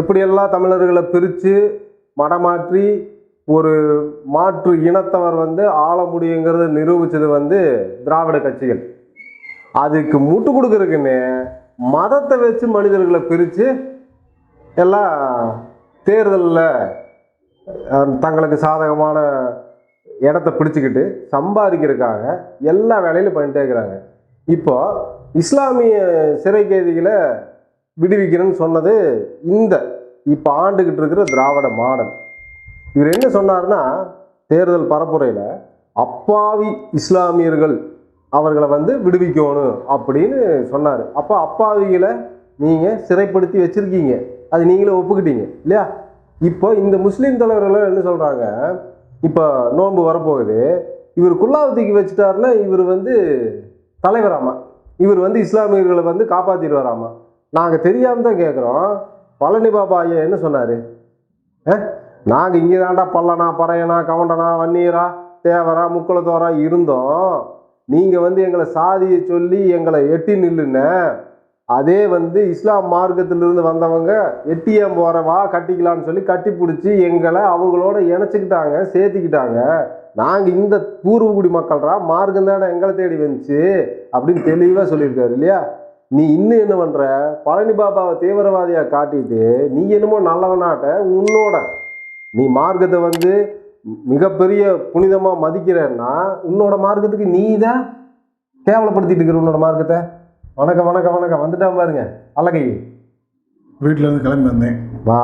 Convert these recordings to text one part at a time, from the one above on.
எப்படியெல்லாம் தமிழர்களை பிரித்து மடமாற்றி ஒரு மாற்று இனத்தவர் வந்து ஆள முடியுங்கிறத நிரூபித்தது வந்து திராவிட கட்சிகள். அதுக்கு முட்டு கொடுக்குறதுக்குன்னு மதத்தை வச்சு மனிதர்களை பிரித்து எல்லாம் தேர்தலில் தங்களுக்கு சாதகமான இடத்த பிடிச்சிக்கிட்டு சம்பாதிக்கிறதுக்காக எல்லா வேலையிலும் பண்ணிட்டே இருக்கிறாங்க. இப்போ இஸ்லாமிய சிறை கைதிகளை விடுவிக்கிறேன்னு சொன்னது இந்த இப்போ ஆண்டுகிட்டு இருக்கிற திராவிட மாடல். இவர் என்ன சொன்னார்னா தேர்தல் பரப்புரையில் அப்பாவி இஸ்லாமியர்கள் அவர்களை வந்து விடுவிக்கணும் அப்படின்னு சொன்னார். அப்போ அப்பாவிகளை நீங்கள் சிறைப்படுத்தி வச்சுருக்கீங்க. அது நீங்களே ஒப்புக்கிட்டீங்க இல்லையா? இப்போ இந்த முஸ்லீம் தலைவர்கள் என்ன சொல்கிறாங்க இப்போ நோன்பு வரப்போகுது. இவர் குல்லாவத்திக்கு வச்சுட்டாருன்னா இவர் வந்து தலைவராமா? இவர் வந்து இஸ்லாமியர்களை வந்து காப்பாற்றிடுவாராமா நாங்கள் தெரியாமல் தான் கேட்குறோம் பழனி பாபா ஐயா என்ன சொன்னார்? நாங்கள் இங்கே தாண்டா பல்லனா பறையனா கவுண்டனா வன்னியரா தேவரா முக்குளத்தோரா இருந்தோம். நீங்கள் வந்து எங்களை சாதியை சொல்லி எங்களை எட்டி நில்லுன்னு அதே வந்து இஸ்லாம் மார்க்கத்திலிருந்து வந்தவங்க எட்டியம் போகிறவா கட்டிக்கலான்னு சொல்லி கட்டி பிடிச்சி எங்களை அவங்களோட இணைச்சிக்கிட்டாங்க சேர்த்துக்கிட்டாங்க. நாங்கள் இந்த பூர்வகுடி மக்கள்ரா மார்க்கம் தானே எங்களை தேடி வந்துச்சு அப்படின்னு தெளிவாக சொல்லியிருக்காரு இல்லையா? நீ இன்னும் என்ன பண்ணுற பழனி பாபாவை தீவிரவாதியாக காட்டிட்டு நீ என்னமோ நல்லவனாட்ட உன்னோட நீ மார்க்கத்தை வந்து மிகப்பெரிய புனிதமாக மதிக்கிறேன்னா உன்னோட மார்க்கத்துக்கு நீ தான் கேவலப்படுத்திட்டு இருக்கிற உன்னோட மார்க்கத்தை. வணக்கம் வணக்கம் வணக்கம். வந்துட்டான் பாருங்க அழகை. வீட்டில் இருந்து கிளம்பி வந்தேன். வா.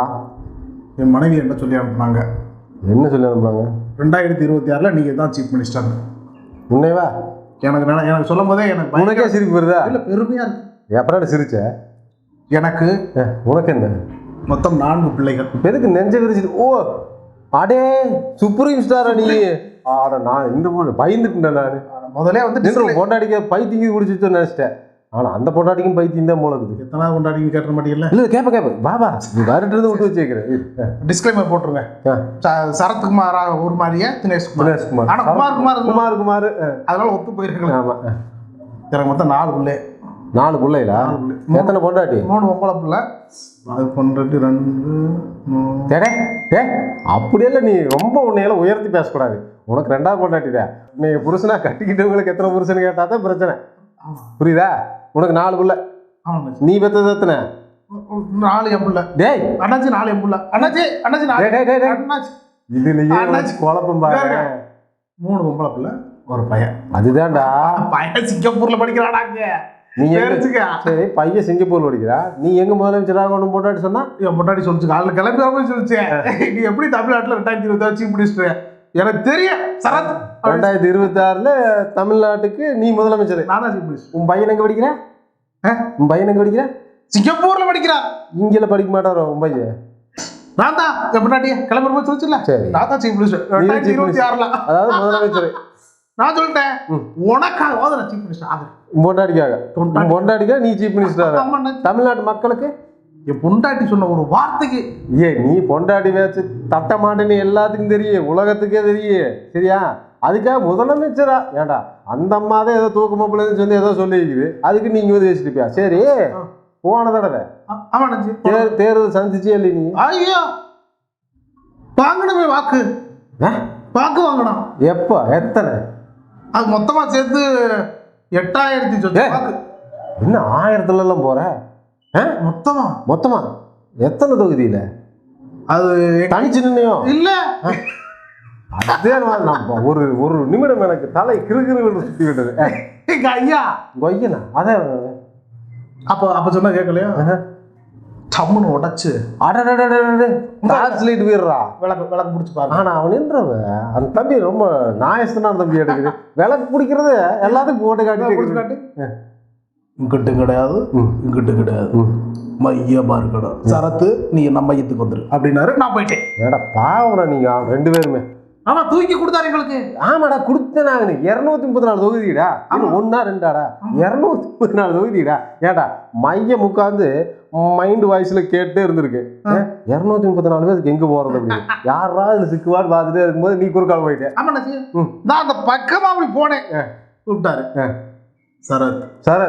என் மனைவி என்ன சொல்லி அனுப்புனாங்க? என்ன சொல்லி அனுப்புனாங்க? ரெண்டாயிரத்தி இருபத்தி ஆறில் நீங்கள் தான் சீஃப் மினிஸ்டர் உன்னைவா? எனக்கு எனக்கு சொல்லும் போதே எனக்கு உனக்கே சிரிப்பு வருதா? இல்ல பெருமையாக இருக்கு. எப்படா சிரிச்ச? எனக்கு? உனக்கு என்ன? மொத்தம் நான்கு பிள்ளைகள். எதுக்கு நெஞ்ச விரிச்சிட்டு? ஓ அடே சுப்ரீம் ஸ்டாரா நீ ஆட நான் இந்த பயந்துட்டேன் நான். முதலே வந்து நின்று பொண்டாடிக்க பைத்தியம் குடிச்சிட்டு நினைச்சிட்டேன். ஆனா அந்த பொண்டாட்டிக்கும் பைத்தியம் தான் போல இருக்குது எத்தனை கொண்டாடிங்க கேட்ட மாட்டீங்கல்ல? இல்ல கேப்ப கேப்ப. பாபா நீ வரட்டு விட்டு வச்சுக்கிறேன் டிஸ்க்ளைமர் போட்டுருங்க. சரத்குமாரா ஒரு மாதிரியே தினேஷ் குமார் தினேஷ்குமார். ஆனா குமார் குமார் குமார் குமார் அதனால ஒத்து போயிருக்கல ஆமா அஹ். எனக்கு மொத்தம் நாலு பிள்ளை. நாலு பிள்ளைகளா. எத்தனை பொண்டாட்டி? மூணு ஒம்பளை பிள்ளை. அது கொண்டுட்டு ரெண்டு டேடே டே அப்படியெல்லாம் நீ ரொம்ப உன்னையெல்லாம் உயர்த்தி பேசக்கூடாது. உனக்கு ரெண்டாவது பொண்டாட்டி தான் நீ புருஷனா கட்டிக்கிட்டவங்களுக்கு எத்தனை புருஷன் கேட்டா தான் பிரச்சனை. புரியுதா? உனக்கு நாலு பிள்ளை. நீ பெத்தது எத்தனை? நாலு என் பிள்ளை. டேய். அண்ணாச்சி நாலு என் பிள்ளை. அண்ணாச்சி அண்ணாச்சி நாலு. டேய், டேய். அண்ணாச்சி. இதுலயே அண்ணாச்சி. குழப்பம் பாரு இங்க மூணு பொம்பளை பிள்ளை ஒரு பையன். அதுதான்டா. பையன் சிங்கப்பூர்ல படிக்கிறாடாங்க நீ சரி பையன் சிங்கப்பூர்ல படிக்கிறா. நீ எங்க முதலமைச்சராக ஒன்று பொண்டாட்டி சொன்னா? என் முன்னாடி சொல்லிச்சு. காலைல கிளம்பி வரப்போ சொல்லிச்சு. நீ எப்படி தமிழ்நாட்டுல ரெண்டாயிரத்தி இருபத்தி சீஃப் மினிஸ்டர் எனக்கு தெரியும் சரத். ரெண்டாயிரத்தி இருபத்தி ஆறுல தமிழ்நாட்டுக்கு நீ முதலமைச்சர். நான் உன் பையன் எங்க படிக்கிற? ஆ? உன் பையன் எங்க படிக்கிற? சிங்கப்பூர்ல படிக்கிறார் இங்கெல்லாம் படிக்க மாட்டாரோ உன் பையன்? நான் தான். என் முன்னாடி கிளம்பி வரப்போ சொல்லிச்சுல சரி. நான் தான் சீஃப் மினிஸ்டர் ரெண்டாயிரத்தி இருபத்தி ஆறுல. அதாவது முதலமைச்சர். நான் சொல்லிட்டேன் ம். உனக்காக நான் சீஃப் மினிஸ்டர் ஆகுறேன். உன் பொண்டாட்டிக்கா நீ சீஃப் மினிஸ்டர். தமிழ்நாட்டு மக்களுக்கு? என் பொண்டாட்டி சொன்ன ஒரு வார்த்தைக்கு. ஏ நீ பொண்டாட்டி வச்சு தட்ட மாட்டேன்னு எல்லாத்துக்கும் தெரியும் உலகத்துக்கே தெரியும். சரியா? அதுக்காக முதலமைச்சரா? ஏன்டா அந்த அம்மா தான் ஏதோ தூக்க மாப்பிள்ளைன்னு சொல்லி ஏதோ சொல்லியிருக்குது. அதுக்கு நீங்க வந்து வச்சுட்டுப்பியா சரி போன தடவை. தேர் தேர்தல் சந்திச்சே இல்லை நீ? ஐயோ! வாங்கணுமே வாக்கு? வாக்கு வாங்கணும் எப்போ? எத்தனை? அது மொத்தமா சேர்த்து எட்டாயிரத்தி. வாக்கு என்ன ஆயிரத்துல எல்லாம் போற? ஆ? மொத்தமா. மொத்தமா? எத்தனை தொகுதியில? அது தனிச்சு நின்னையும் இல்ல. அதே மாதிரி நான் ஒரு ஒரு நிமிடம் எனக்கு தலை கிறுகிறு சுத்தி விட்டது எங்க ஐயா. கொய்யனா அதான் அப்ப அப்ப சொன்னா கேட்கலையா? டம்முன்னு உடைச்சு டிரான்ஸ்லேட் வீடுறா விளக்கு விளக்கு பிடிச்சி பாருங்க ஆனா அவன் நின்றவன். அந்த தம்பி ரொம்ப நாயஸ்தனான தம்பி எடுக்குது. விளக்கு பிடிக்கிறது எல்லாத்துக்கும் போட்டு பிடிச்சி காட்டி. காட்டு இங்கிட்டும் கிடையாது இங்கிட்டும் கிடையாது. மையமா இருக்கணும் சரத்து நீ என்ன மையத்துக்கு வந்துரு. அப்படின்னாரு நான் போயிட்டேன். ஏடா பாவடா நீங்க ரெண்டு பேருமே. ஆமா தூக்கி கொடுத்தாரு எங்களுக்கு. ஆமாடா கொடுத்தேன் நான் இரநூத்தி முப்பத்தி நாலு தொகுதிடா இது ஒன்னா ரெண்டாடா. இரநூத்தி முப்பத்தி நாலு தொகுதிடா. ஏடா மையம் உட்காந்து மைண்ட் வாய்ஸ்ல கேட்டே இருந்திருக்கு. இரநூத்தி முப்பத்தி நாலு பேருக்கு எங்க போறது அப்படின்னு. யாரா இதுல சிக்குவான்னு பார்த்துட்டே இருக்கும்போது நீ குறுக்கால் போயிட்டே. ஆமா. நான் அந்த பக்கமா அப்படி போனேன். கூப்பிட்டாரு. சரத். சார்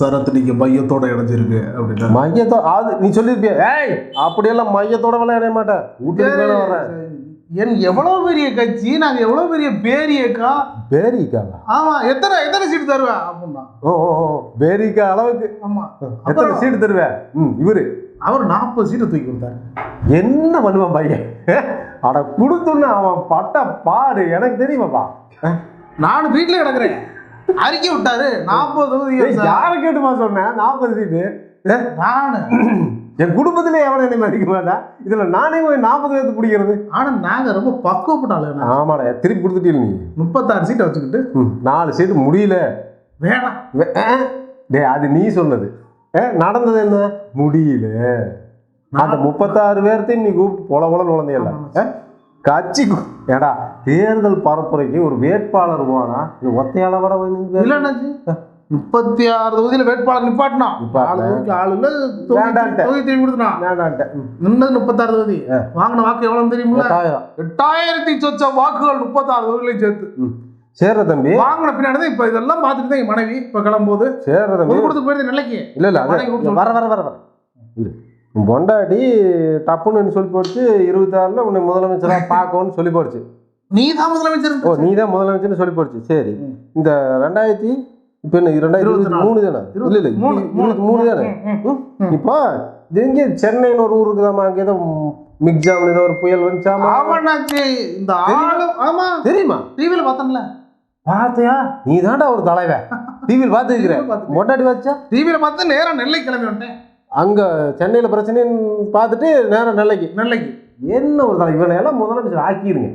சரத் நீங்க மையத்தோட இணைஞ்சிருக்கு அப்படின்னா. மையத்தோ அது நீ சொல்லியிருப்பிய. ஏய் அப்படியெல்லாம் மையத்தோட இணைய மாட்டேன். வீட்டுக்கு வரேன் என் எவ்வளவு பெரிய கட்சி நாங்க எவ்வளவு பெரிய பேரியக்கா? பேரிக்காவா ஆமா எத்தனை எத்தனை சீட்டு தருவேன் அப்படின்னா. ஓ ஓ பேரிக்கா அளவுக்கு? ஆமா. எத்தனை சீட்டு தருவேன் ம் இவரு. அவர் நாற்பது சீட்டு தூக்கி கொடுத்தாரு. என்ன பண்ணுவான் பையன்? அட கொடுத்துன்னு அவன் பட்ட பாடு எனக்கு தெரியுமாப்பா? நானும் வீட்டுல கிடக்குறேன். அறிக்கை விட்டாரு. நாற்பது தொகுதி யாரை கேட்டுமா சொன்னேன் நாற்பது சீட்டு. நானு. என் குடும்பத்திலே எவனை என்ன மதிக்க மாட்டான் இதுல நானே போய் நாற்பது பேர்த்து பிடிக்கிறது. ஆனா நாங்க ரொம்ப பக்குவப்பட்ட ஆளு ஆமாடா திருப்பி கொடுத்துட்டீங்க நீ. முப்பத்தாறு சீட்டை வச்சுக்கிட்டு. நாலு சீட்டு முடியல. வேணாம் டேய் அது நீ சொன்னது. ஏ, நடந்தது என்ன? முடியல. அந்த முப்பத்தாறு பேர்த்தையும் நீ கூப்பிட்டு பொல பொல நுழைந்தியல்ல கட்சி ஏடா தேர்தல் பரப்புரைக்கு ஒரு வேட்பாளர் போனா இது ஒத்தையால வர இல்லைன்னாச்சு முப்பத்தி ஆறு தொகுதியில வேட்பாளர் நிப்பாட்டினா. நிப்பாட்டின. நாலு தொகுதிக்கு ஆளு இல்ல தொகுதி திரும்பி கொடுத்தான். நின்னது முப்பத்தாறு தொகுதி. வாங்கின வாக்கு எவ்வளவு எட்டாயிரம். எட்டாயிரத்தி சொச்ச வாக்குகள் முப்பத்தாறு தொகுதியிலையும் சேர்த்து. சேர்ற தம்பி. வாங்கின பின்னாடி இப்ப இதெல்லாம் பார்த்துட்டு தான் மனைவி இப்ப கிளம்பும்போது. சேர்ற தம்பி. பொதுக்கூடத்துக்கு போயிருந்த நிலைக்கு இல்ல இல்ல வர வர வர வர. பொண்டாடி டப்புன்னு சொல்லி போடுச்சு இருபத்தாறுல உன்னை முதலமைச்சரா பார்க்கணும்னு சொல்லி போடுச்சு. நீ தான் முதலமைச்சர் ஓ நீ தான் முதலமைச்சர்னு சொல்லி போடுச்சு. சரி. இந்த ரெண்டாயிரத்தி இப்போ என்ன ரெண்டாயிரத்தி மூணு தானே? இல்ல இல்ல மூணு, இருபத்தி மூணு தானே. இப்போ இது எங்கே? சென்னைன்னு ஒரு ஊர் இருக்குதாமா அங்கே ஏதோ மிக்ஜாம் ஏதோ ஒரு புயல் வந்துச்சாமா? ஆமாண்ணாச்சி இந்த ஆளு ஆமா. தெரியுமா? டிவியில பார்த்தேன்ல. பார்த்தியா? நீ தான்டா ஒரு தலைவன் டிவியில் பார்த்துருக்கிற. TV ல பார்த்துருக்கேன். மொட்டாடி வச்சா? டிவியில பார்த்து நேரா நெல்லை கிளம்பி வந்துட்டேன். அங்க சென்னையில பிரச்சனைன்னு பார்த்துட்டு நேரம் நெல்லைக்கு. நெல்லைக்கு. என்ன ஒரு தலை இவனை எல்லாம் முதலமைச்சர் ஆக்கிருங்க.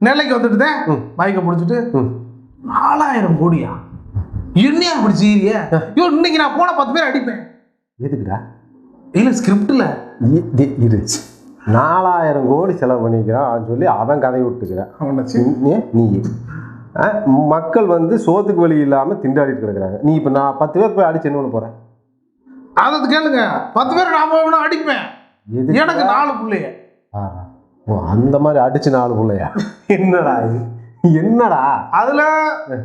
நெல்லைக்கு வந்துட்டு தான். பைக்கை பிடிச்சிட்டு. நாலாயிரம் கோடியா? என்னையா அப்படி செய்யறிய ஐயோ இன்னைக்கு நான் போன பத்து பேர் அடிப்பேன். எதுக்குடா? இல்ல ஸ்கிரிப்ட்ல இரு. நாலாயிரம் கோடி செலவு பண்ணிக்கிறான் சொல்லி அவன் கதை விட்டுக்கிறான். நீ மக்கள் வந்து சோத்துக்கு வழி இல்லாம திண்டாடிட்டு கிடக்குறாங்க. நீ இப்ப நான் பத்து பேர் போய் அடிச்சு என்ன பண்ண போறேன் அதை கேளுங்க. பத்து பேர் நான் போய் வேணா அடிப்பேன்? எனக்கு நாலு பிள்ளைய. ஓ அந்த மாதிரி அடிச்சு நாலு பிள்ளையா? என்னடா இது? என்னடா? அதுல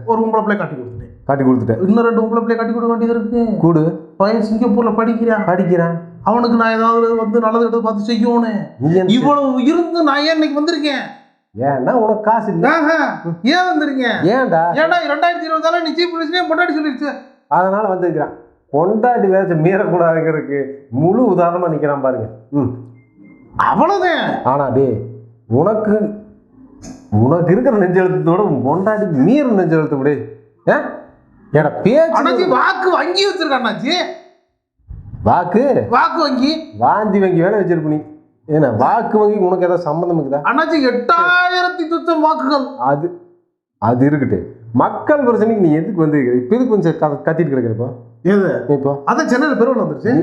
ஒரு உங்களை பிள்ளை கட்டி கொடுத்துட்டேன். காட்டி கொடுத்துட்டேன். இன்னும் ரெண்டு உங்களை பிள்ளை கட்டி கொடுக்க வேண்டியது இருக்கு. கூடு. பையன் சிங்கப்பூர்ல படிக்கிறான் படிக்கிறான். அவனுக்கு நான் ஏதாவது வந்து நல்லது கெட்டது பார்த்து செய்யணும் இவ்வளவு இருந்து நான் ஏன் இன்னைக்கு வந்திருக்கேன்? ஏன்னா உனக்கு காசு இல்லை. ஏன் வந்திருக்கேன் ஏன்டா? ஏன்டா ரெண்டாயிரத்தி இருபதால நீ சீஃப் மினிஸ்டரே சொல்லிடுச்சு அதனால வந்திருக்கிறான். கொண்டாடி வேச்ச மீறக்கூடாதுங்கிறதுக்கு முழு உதாரணமா நிக்கிறான் பாருங்க. ம். அவ்வளவுதான். ஆனா டே உனக்கு உனக்கு இருக்கிற நெஞ்செழுத்தத்தோட உன் பொண்டாட்டி மீற நெஞ்செழுத்து விடு ஏடா பேச்சு? வாக்கு வங்கி வச்சிருக்க அண்ணாச்சி. வாக்கு? வாக்கு வங்கி. வாந்தி வங்கி வேணா வச்சிருப்ப நீ. ஏன்னா வாக்கு வங்கி உனக்கு ஏதாவது சம்மந்தம் இருக்குதா? அண்ணாச்சி எட்டாயிரத்தி சுத்தம் வாக்குகள். அது அது இருக்கட்டு. மக்கள் பிரச்சனைக்கு நீ எதுக்கு வந்திருக்கிற? இப்போ எதுக்கு கொஞ்சம் கத்திட்டு கிடக்குறப்போ எது? இப்போ? அதான் சென்னையில பெருவில் வந்துருச்சு.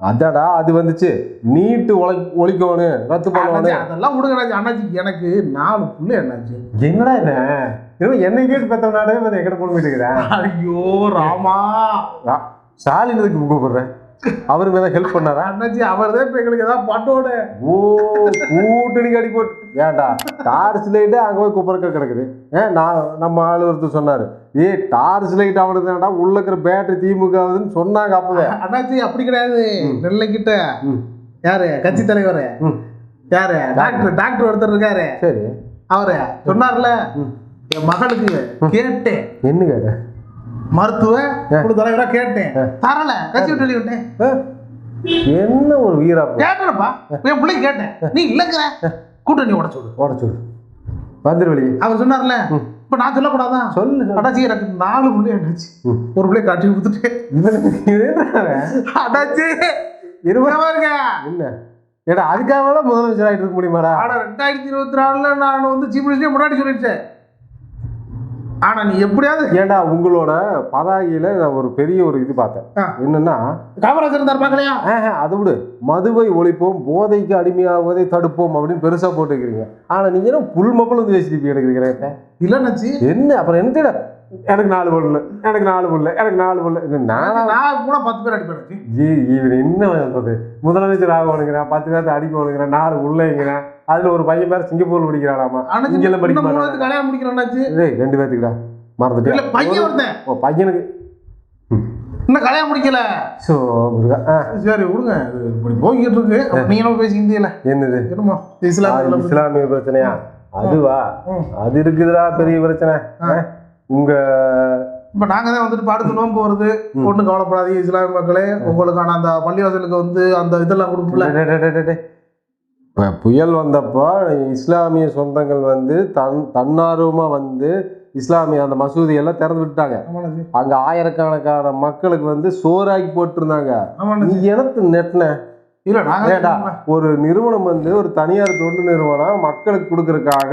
அதாடா அது வந்துச்சு. நீட்டு ஒழி ஒழிக்கணும் ரத்து பண்ணணும் அதெல்லாம் விடுங்க அண்ணாச்சி. எனக்கு நாலு புள்ள அண்ணாச்சி. என்னடா என்ன என்னை கேட்டு பெற்றவனாடே வந்து எக்கட போட இருக்கிறேன் ஐயோ ராமா. ஸ்டாலின் எதுக்கு கூப்பிடுறேன் அவரு மேல ஹெல்ப் பண்ணாரா? அண்ணாச்சி அவர் தான் இப்ப எங்களுக்கு ஏதாவது பட்டோட. ஓ கூட்டணி கடி போட்டு. ஏன்டா டார்ச் லைட்டு அங்கே போய் குப்பரக்க கிடக்குது. ஏன் நான் நம்ம ஆளு ஒருத்தர் சொன்னாரு. ஏ டார்ச் லைட் அவனுக்கு தான்டா உள்ள இருக்கிற பேட்டரி திமுக ஆகுதுன்னு சொன்னாங்க அப்பவே. அண்ணாச்சி அப்படி கிடையாது. நெல்லை கிட்ட. யாரு? கட்சி தலைவர். யாரு? டாக்டர். டாக்டர் ஒருத்தர் இருக்காரு. சரி. அவரு. சொன்னார்ல. என் மகளுக்கு கேட்டேன். என்ன கேட்ட மருத்துவ குழு தலைவரா கேட்டேன். தரல. கட்சி விட்டு விட்டேன்? என்ன ஒரு வீராப்பு கேட்டேன்ப்பா. என் பிள்ளைக்கு கேட்டேன். நீ இல்லைங்கிற. கூட்டணி உடச்சு விடு ஓட சொல்லு. வந்துரு வெளியே. அவர் சொன்னார்ல. இப்ப நான் சொல்லக்கூடாதான் சொல்லு. அடாச்சி எனக்கு நாலு பிள்ளை அடாச்சி. ஒரு பிள்ளை காட்டி கொடுத்துட்டு? அடாச்சி. இருபது. பாருங்க. என்ன? ஏடா அதுக்காக முதலமைச்சர் ஆகிட்டு இருக்க முடியுமாடா? ஆனா ரெண்டாயிரத்தி இருபத்தி நாலுல நான் வந்து சீஃப் மினிஸ்டர் முன்னாடி சொல்லிட்டேன் ஆனா நீ எப்படியாவது ஏன்டா உங்களோட பதாகையில நான் ஒரு பெரிய ஒரு இது பார்த்தேன். என்னன்னா காமராஜர் இருந்தார் பார்க்கலையா? ஆஹா, அதை விடு. மதுவை ஒழிப்போம் போதைக்கு அடிமையாவதை தடுப்போம் அப்படின்னு பெருசா போட்டுக்கிறீங்க. ஆனா நீங்க என்ன புல் மப்பள் வந்து வச்சிருப்பீங்க எடுக்கிறீங்க இல்லைன்னாச்சு என்ன? அப்புறம் என்ன தேட? எனக்கு நாலு பொண்ணு எனக்கு நாலு பொண்ணு எனக்கு நாலு இது நானா நான் கூட பத்து பேர் அடிப்பேன் ஜி இவன் என்ன முதலமைச்சர் ஆகணுங்கிறான் பத்து பேர்த்த அடிக்கணுங்கிறான் நாலு உள்ளங்கிறான் அதுல ஒரு பையன் பேர் சிங்கப்பூர்ல படிக்கிறானாமா? இங்கெல்லாம் படிக்க கல்யாணம் முடிக்கிறேன்னாச்சு ஏய் ரெண்டு பேர்த்துக்குடா இல்ல மறந்துட்டேன் பையன் ஒருத்தன். ஓ பையனுக்கு. இன்னும் கல்யாணம் முடிக்கல. ஸோ சரி விடுங்க. இப்படி போய்கிட்டு இருக்கு நீங்க என்ன பேசி இந்தியில என்னது? என்னமோ ஆ, இஸ்லாம் இஸ்லாமிய பிரச்சனையா? அதுவா. அது இருக்குதுடா பெரிய பிரச்சனை? உங்க இப்ப நாங்க தான் வந்துட்டு அடுத்த நோன்பு வருது ஒண்ணும் கவலைப்படாதீங்க இஸ்லாமிய மக்களே. உங்களுக்கான அந்த பள்ளிவாசலுக்கு வந்து அந்த இதெல்லாம் டே. இப்ப புயல் வந்தப்போ இஸ்லாமிய சொந்தங்கள் வந்து தன் தன்னார்வமா வந்து இஸ்லாமிய அந்த மசூதி எல்லாம் திறந்து விட்டாங்க அங்க ஆயிரக்கணக்கான மக்களுக்கு வந்து சோறாக்கி போட்டிருந்தாங்க. நீ எனக்கு நெட்டின? இல்ல ஒரு நிறுவனம் வந்து ஒரு தனியார் தொண்டு நிறுவனம் மக்களுக்கு கொடுக்கறதுக்காக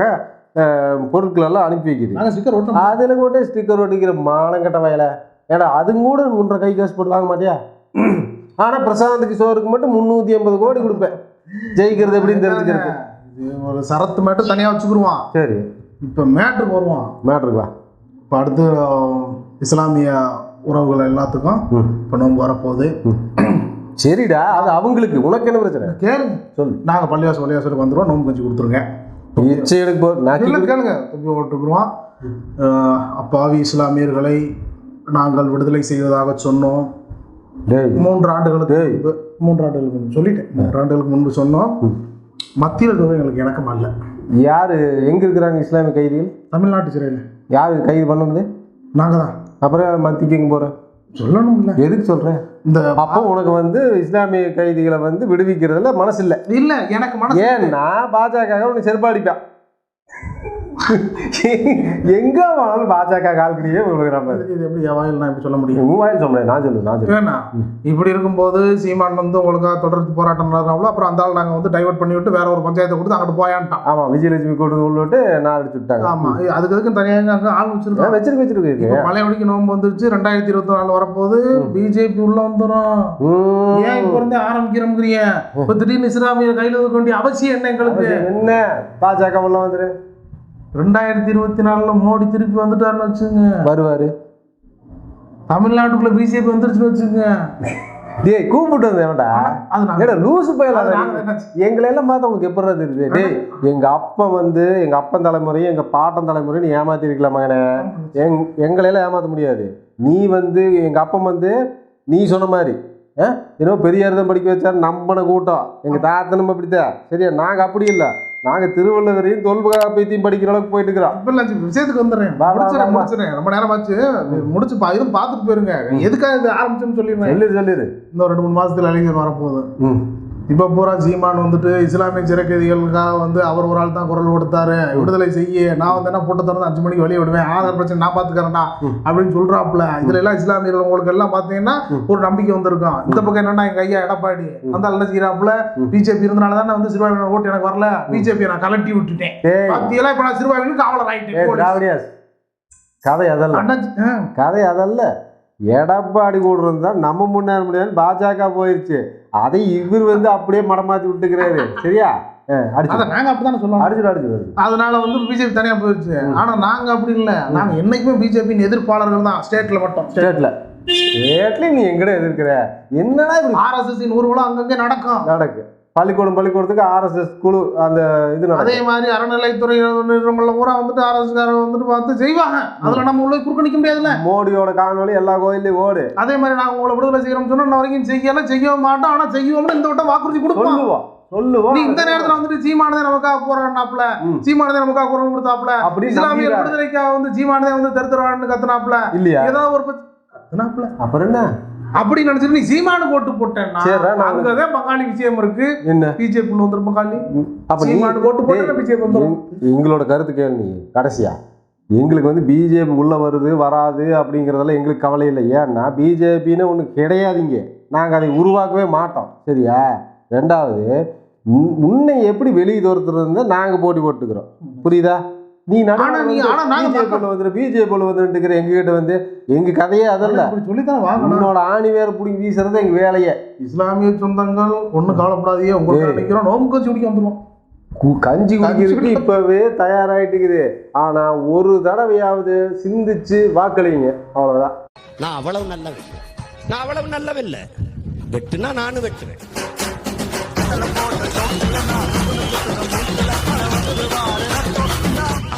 பொருட்கள் எல்லாம் அனுப்பி வைக்குது. அதுல கூட ஸ்டிக்கர் ஒட்டிக்கிற மானங்கட்ட வயல. ஏடா அதுங்க கூட உன்ற கை காசு போட்டு வாங்க மாட்டியா? ஆனா பிரசாந்த் கிஷோருக்கு மட்டும் முந்நூத்தி எண்பது கோடி கொடுப்பேன். ஜெயிக்கிறது எப்படின்னு தெரிஞ்சுக்கிறது ஒரு சரத்து மட்டும் தனியா வச்சுக்கிருவான். சரி. இப்ப மேட்ருக்கு வருவான். மேட்ருக்கு இப்ப அடுத்து இஸ்லாமிய உறவுகள் எல்லாத்துக்கும். இப்ப நோன்பு வரப்போகுது. சரிடா அது அவங்களுக்கு. உனக்கு என்ன பிரச்சனை? கேளுங்க சொல்லு. நாங்க பள்ளிவாசல் பள்ளிவாசலுக்கு வந்துருவோம் நோன்பு கஞ்சி கொடுத்துருங்க இச்சை எடுக்க போ நாக்கி இல்ல கொடு. கேளுங்க. தம்பி ஓட்டுக்குருவான் அப்பாவி இஸ்லாமியர்களை நாங்கள் விடுதலை செய்வதாக சொன்னோம். டேய். மூன்று ஆண்டுகளுக்கு டேய். முன்பு சொல்லிட்டேன். மூன்று ஆண்டுகளுக்கு முன்பு சொன்னோம். மத்தியில் இருக்கிறது எங்களுக்கு இணக்கம் அல்ல. யாரு எங்க இருக்கிறாங்க இஸ்லாமிய கைதிகள்? தமிழ்நாட்டு சிறையில். யாரு கைது பண்ணது? நாங்கள் தான். அப்புறம் மத்திக்கு எங்க சொல்லணும் இல்லை எதுக்கு சொல்ற? இந்த அப்போ உனக்கு வந்து இஸ்லாமிய கைதிகளை வந்து விடுவிக்கிறதுல மனசு இல்ல இல்ல எனக்கு மனசு ஏன்னா பாஜக உனக்கு செருப்பாடிப்பான். எங்க வேணாலும் பாஜக உங்களுக்கு நம்ம இது எப்படி எவாயில் நான் இப்படி சொல்ல முடியும்? மூவாயிரம் சொல்றேன் நான் சொல்லு நான் சொல்லு. இப்படி இருக்கும்போது சீமான் வந்து உங்களுக்காக தொடர்ச்சி போராட்டம் நடந்தாங்களோ அப்புறம் அந்த ஆள் நாங்கள் வந்து டைவர்ட் பண்ணி விட்டு வேற ஒரு பஞ்சாயத்தை கொடுத்து அங்கிட்டு போயான்ட்டான். ஆமா விஜயலட்சுமி கூட்டு உள்ளிட்டு நான் அடிச்சு விட்டாங்க ஆமா அதுக்கு அதுக்கு தனியாக அங்கே ஆள் வச்சிருக்கோம் வச்சிருக்கு வச்சிருக்கு பழையபடிக்கு நோன்பு வந்துருச்சு ரெண்டாயிரத்தி இருபத்தி நாலு வரப்போகுது பிஜேபி உள்ள வந்துடும். ஏன் இப்ப இருந்தே ஆரம்பிக்கிறோம்ங்கிறிய? இப்ப திடீர்னு இஸ்லாமியர் கையில் இருக்க வேண்டிய அவசியம் என்ன எங்களுக்கு? என்ன? பாஜக உள்ள வந்துரு. ரெண்டாயிரத்தி இருபத்தி நாலுல மோடி திருப்பி வந்துட்டாருன்னு வச்சுங்க வருவாரு. தமிழ்நாட்டுக்குள்ள பிஜேபி வந்துருச்சுன்னு வச்சுங்க டேய் கூப்பிட்டு வந்தேன் வேண்டா அது நாங்க- ஏடா லூசு என்ன எங்களை எல்லாம் பார்த்தா உனக்கு எப்படி தெரியுது? டேய் எங்க அப்பன் வந்து எங்க அப்பன் தலைமுறையும் எங்க பாட்டன் தலைமுறையும் நீ ஏமாத்தி இருக்கலாம் மகனே. எங் எங்களை எல்லாம் ஏமாத்த முடியாது. நீ வந்து எங்க அப்பன் வந்து நீ சொன்ன மாதிரி? என்னமோ பெரியார் தான் படிக்க வச்சாரு நம்பின கூட்டம். எங்க தாத்தனும் அப்படித்தான் சரியா? நாங்க அப்படி இல்லை. நாங்க திருவள்ளுவரையும் தொல்காப்பியத்தையும் படிக்கிற அளவுக்கு போயிட்டு இருக்கிறோம் இல்ல, விஷயத்துக்கு வந்துடுறேன். முடிச்சிடறேன். முடிச்சிடறேன். ரொம்ப நேரமாச்சு முடிச்சு பா இதுவும் பார்த்துட்டு போயிருங்க. எதுக்காக இது ஆரம்பிச்சோன்னு சொல்லிடுறேன். சொல்லிடு சொல்லிடு. இன்னும் ரெண்டு மூணு மாசத்துல இளைஞர் வரப்போகுது. இப்ப பூரா சீமான் வந்துட்டு இஸ்லாமிய சிறைக்கைதிகளுக்காக வந்து அவர் ஒரு ஆள் தான் குரல் கொடுத்தாரு. விடுதலை செய்ய. நான் வந்து என்ன போட்டு திறந்து அஞ்சு மணிக்கு வெளியே விடுவேன். ஆதார் பிரச்சனை நான் பாத்துக்கிறேன்டா அப்படின்னு சொல்றாப்புல. இதுல எல்லாம் இஸ்லாமியர்கள் உங்களுக்கு எல்லாம் பாத்தீங்கன்னா ஒரு நம்பிக்கை வந்திருக்கும். இந்த பக்கம் என்னன்னா எங்க ஐயா எடப்பாடி அந்த என்ன செய்யறாப்புல பிஜேபி இருந்தனால தான் வந்து சிறுபான்மையினர் ஓட்டு எனக்கு வரல. பிஜேபி நான் கலட்டி விட்டுட்டேன். பாத்தியெல்லாம் இப்ப நான் சிறுபான்மையினர் காவலர் திராவிடியாஸ் கதை அதல்ல. அண்ணாச்சி, ஆ. கதை அதல்ல. எடப்பாடி கூட இருந்தா நம்ம முன்னேற முடியாது பாஜக போயிருச்சு. அதை இவர் வந்து அப்படியே மடமாத்தி விட்டுக்கிறாரு. சரியா? அடிச்சு நாங்க அப்படித்தானே சொல்லணும்? அடிச்சுடு அடிச்சுடு அதனால வந்து பிஜேபி தனியா போயிடுச்சு. ஆனா நாங்க அப்படி இல்ல. நாங்க என்னைக்குமே பிஜேபியின் எதிர்ப்பாளர்கள் தான். ஸ்டேட்ல மட்டும். ஸ்டேட்ல. ஸ்டேட்லயும் நீ எங்கட எதிர்க்கிற? என்னடா ஆர்எஸ்எஸ் ஊர்வலம் அங்கங்க நடக்கும். நடக்கு. பள்ளிக்கூடம் பள்ளிக்கூடத்துக்கு ஆர்எஸ்எஸ் குழு அந்த இது அதே மாதிரி அறநிலைத்துறை நிறுவனங்கள்ல பூரா வந்துட்டு ஆர்எஸ் வந்துட்டு பார்த்து செய்வாங்க. அதுல நம்ம உள்ள குறுக்க நிக்க முடியாதுல்ல. மோடியோட காணொலி எல்லா கோயிலையும் ஓடு. அதே மாதிரி நாங்க உங்களை விடுதலை செய்யறோம்னு சொன்னா வரைக்கும் செய்யல செய்ய மாட்டோம். ஆனா செய்வோம்னு இந்த வட்டம் வாக்குறுதி கொடுப்போம் சொல்லுவோம் இந்த நேரத்துல வந்துட்டு சீமானதே நமக்காக போராடினாப்ல. சீமானதே நமக்காக குரல் கொடுத்தாப்ல அப்படி நம்பிடுறாரு. விடுதலைக்காக வந்து சீமானதே வந்து தருத்துறான்னு கத்துனாப்ல இல்லையா? ஏதாவது ஒரு கத்துனாப்ல அப்புறம் என்ன? அப்படி நினைச்சிட்டு நீ சீமானு போட்டு போட்டேன்னா அங்கதான் பங்காளி விஷயம் இருக்கு. என்ன? பிஜேபி வந்துரும் பங்காளி. அப்ப நீ சீமானு போட்டு போட்டா பிஜேபி எங்களோட கருத்து கேளு நீ கடைசியா. எங்களுக்கு வந்து பிஜேபி உள்ள வருது வராது அப்படிங்கிறதெல்லாம் எங்களுக்கு கவலை இல்லை. ஏன்னா பிஜேபின்னு ஒன்று கிடையாதுங்க நாங்கள் அதை உருவாக்கவே மாட்டோம் சரியா? ரெண்டாவது உன்- உன்னை எப்படி வெளியே துரத்துறது நாங்கள் போட்டி போட்டுக்கிறோம். புரியுதா? நீ ஆனா நீ- ஆனா நாங்க பிஜேபி வந்துரு பிஜேபி வந்துட்டு எங்க கிட்ட வந்து எங்க கதையே அதல்ல. சொல்லித்தானே வாங்கணும். உன்னோட ஆணி வேற பிடிங்கி வீசுறது எங்க வேலையே. இஸ்லாமிய சொந்தங்கள் ஒண்ணும் கவலைப்படாதீங்க உங்களுக்கு நிக்கிறோம் நோம்பு கட்சி குடிக்க வந்துருவோம். கஞ்சி குடிக்கிறதுக்கு குடி- இப்பவே தயாராயிட்டுக்குது. ஆனா ஒரு தடவையாவது சிந்திச்சு வாக்களிங்க. அவ்வளவுதான். நான் அவ்வளவு நல்லவன். நான் அவ்வளவு நல்லவன் இல்ல. வெட்டுனா நானும் வெட்டுவேன்.